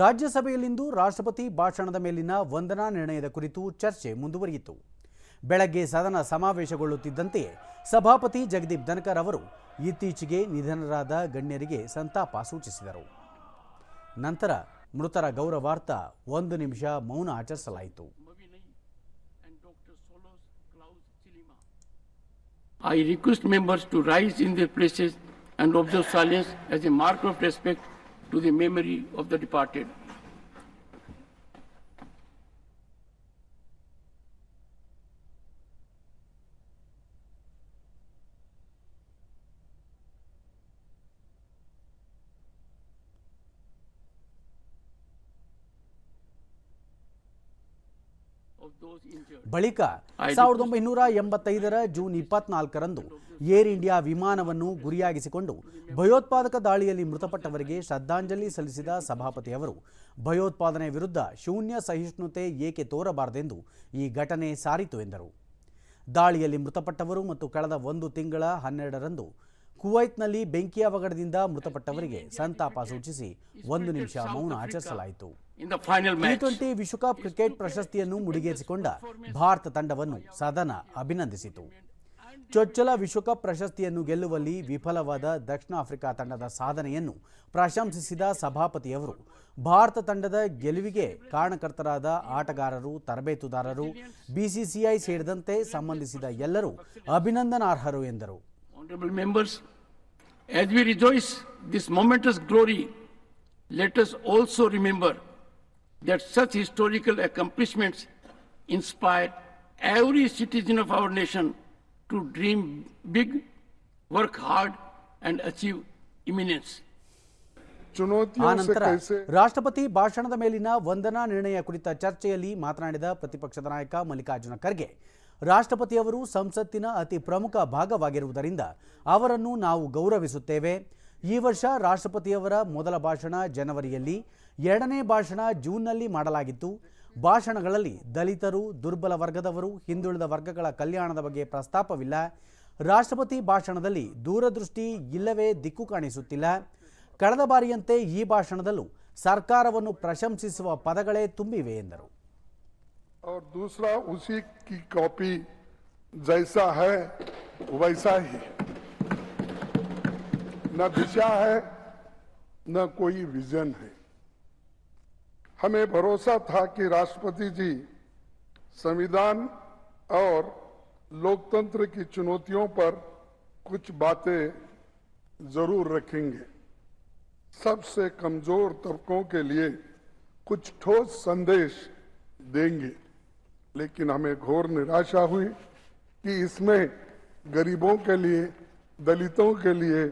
ರಾಜ್ಯಸಭೆಯಲ್ಲಿಂದು ರಾಷ್ಟ್ರಪತಿ ಭಾಷಣದ ಮೇಲಿನ ವಂದನಾ ನಿರ್ಣಯದ ಕುರಿತು ಚರ್ಚೆ ಮುಂದುವರಿಯಿತು ಬೆಳಗ್ಗೆ ಸದನ ಸಮಾವೇಶಗೊಳ್ಳುತ್ತಿದ್ದಂತೆಯೇ ಸಭಾಪತಿ ಜಗದೀಪ್ ಧನ್ಕರ್ ಅವರು ಇತ್ತೀಚೆಗೆ ನಿಧನರಾದ ಗಣ್ಯರಿಗೆ ಸಂತಾಪ ಸೂಚಿಸಿದರು ನಂತರ ಮೃತರ ಗೌರವಾರ್ಥ ಒಂದು ನಿಮಿಷ ಮೌನ ಆಚರಿಸಲಾಯಿತು. I request members to rise in their places and observe silence as a mark of respect to the memory of the departed. ಬಳಿಕ ಸಾವಿರದ ಒಂಬೈನೂರ ಎಂಬತ್ತೈದರ ಜೂನ್ ಇಪ್ಪತ್ನಾಲ್ಕರಂದು ಏರ್ ಇಂಡಿಯಾ ವಿಮಾನವನ್ನು ಗುರಿಯಾಗಿಸಿಕೊಂಡು ಭಯೋತ್ಪಾದಕ ದಾಳಿಯಲ್ಲಿ ಮೃತಪಟ್ಟವರಿಗೆ ಶ್ರದ್ಧಾಂಜಲಿ ಸಲ್ಲಿಸಿದ ಸಭಾಪತಿ ಅವರು ಭಯೋತ್ಪಾದನೆ ವಿರುದ್ಧ ಶೂನ್ಯ ಸಹಿಷ್ಣುತೆ ಏಕೆ ತೋರಬಾರದೆಂದು ಈ ಘಟನೆ ಸಾರಿತು ಎಂದರು. ದಾಳಿಯಲ್ಲಿ ಮೃತಪಟ್ಟವರು ಮತ್ತು ಕಳೆದ ಒಂದು ತಿಂಗಳ ಹನ್ನೆರಡರಂದು ಕುವೈತ್ನಲ್ಲಿ ಬೆಂಕಿ ಅವಘಡದಿಂದ ಮೃತಪಟ್ಟವರಿಗೆ ಸಂತಾಪ ಸೂಚಿಸಿ ಒಂದು ನಿಮಿಷ ಮೌನ ಆಚರಿಸಲಾಯಿತು. ಟಿ. ಟ್ವೆಂಟಿ ವಿಶ್ವಕಪ್ ಕ್ರಿಕೆಟ್ ಪ್ರಶಸ್ತಿಯನ್ನು ಮುಡಿಗೇರಿಸಿಕೊಂಡ ಭಾರತ ತಂಡವನ್ನು ಸದನ ಅಭಿನಂದಿಸಿತು. ಚೊಚ್ಚಲ ವಿಶ್ವಕಪ್ ಪ್ರಶಸ್ತಿಯನ್ನು ಗೆಲ್ಲುವಲ್ಲಿ ವಿಫಲವಾದ ದಕ್ಷಿಣ ಆಫ್ರಿಕಾ ತಂಡದ ಸಾಧನೆಯನ್ನು ಪ್ರಶಂಸಿಸಿದ ಸಭಾಪತಿಯವರು ಭಾರತ ತಂಡದ ಗೆಲುವಿಗೆ ಕಾರಣಕರ್ತರಾದ ಆಟಗಾರರು ತರಬೇತುದಾರರು ಬಿಸಿಸಿಐ ಸೇರಿದಂತೆ ಸಂಬಂಧಿಸಿದ ಎಲ್ಲರೂ ಅಭಿನಂದನಾರ್ಹರು ಎಂದರು. Honorable members, as we rejoice this momentous glory, let us also remember that such historical accomplishments inspire every citizen of our nation to dream big, work hard, and achieve eminence. ಆ ನಂತರ ರಾಷ್ಟ್ರಪತಿ ಭಾಷಣದ ಮೇಲಿನ ವಂದನಾ ನಿರ್ಣಯ ಕುರಿತ ಚರ್ಚೆಯಲ್ಲಿ ಮಾತನಾಡಿದ ಪ್ರತಿಪಕ್ಷದ ನಾಯಕ ಮಲ್ಲಿಕಾರ್ಜುನ ಖರ್ಗೆ ರಾಷ್ಟ್ರಪತಿಯವರು ಸಂಸತ್ತಿನ ಅತಿ ಪ್ರಮುಖ ಭಾಗವಾಗಿರುವುದರಿಂದ ಅವರನ್ನು ನಾವು ಗೌರವಿಸುತ್ತೇವೆ. ಈ ವರ್ಷ ರಾಷ್ಟ್ರಪತಿಯವರ ಮೊದಲ ಭಾಷಣ ಜನವರಿಯಲ್ಲಿ, ಎರಡನೇ ಭಾಷಣ ಜೂನ್ನಲ್ಲಿ ಮಾಡಲಾಗಿತ್ತು. ಭಾಷಣಗಳಲ್ಲಿ ದಲಿತರು, ದುರ್ಬಲ ವರ್ಗದವರು, ಹಿಂದುಳಿದ ವರ್ಗಗಳ ಕಲ್ಯಾಣದ ಬಗ್ಗೆ ಪ್ರಸ್ತಾಪವಿಲ್ಲ. ರಾಷ್ಟ್ರಪತಿ ಭಾಷಣದಲ್ಲಿ ದೂರದೃಷ್ಟಿ ಇಲ್ಲವೇ ದಿಕ್ಕು ಕಾಣಿಸುತ್ತಿಲ್ಲ. ಕಳೆದ ಬಾರಿಯಂತೆ ಈ ಭಾಷಣದಲ್ಲೂ ಸರ್ಕಾರವನ್ನು ಪ್ರಶಂಸಿಸುವ ಪದಗಳೇ ತುಂಬಿವೆ ಎಂದರು. और दूसरा उसी की कॉपी जैसा है, वैसा ही। न दिशा है, न कोई विजन है। हमें भरोसा था कि राष्ट्रपति जी संविधान और लोकतंत्र की चुनौतियों पर कुछ बातें ज़रूर रखेंगे। सबसे कमज़ोर तबकों के लिए कुछ ठोस संदेश देंगे। लेकिन हमें घोर निराशा हुई कि इसमें गरीबों के लिए, दलितों के लिए,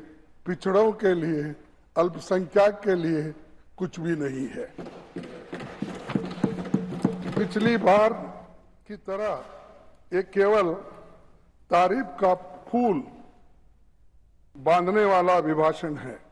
पिछड़ों के लिए, अल्पसंख्यक के लिए कुछ भी नहीं है। पिछली बार की तरह ये केवल तारीफ़ का फूल बांधने वाला अभिभाषण है।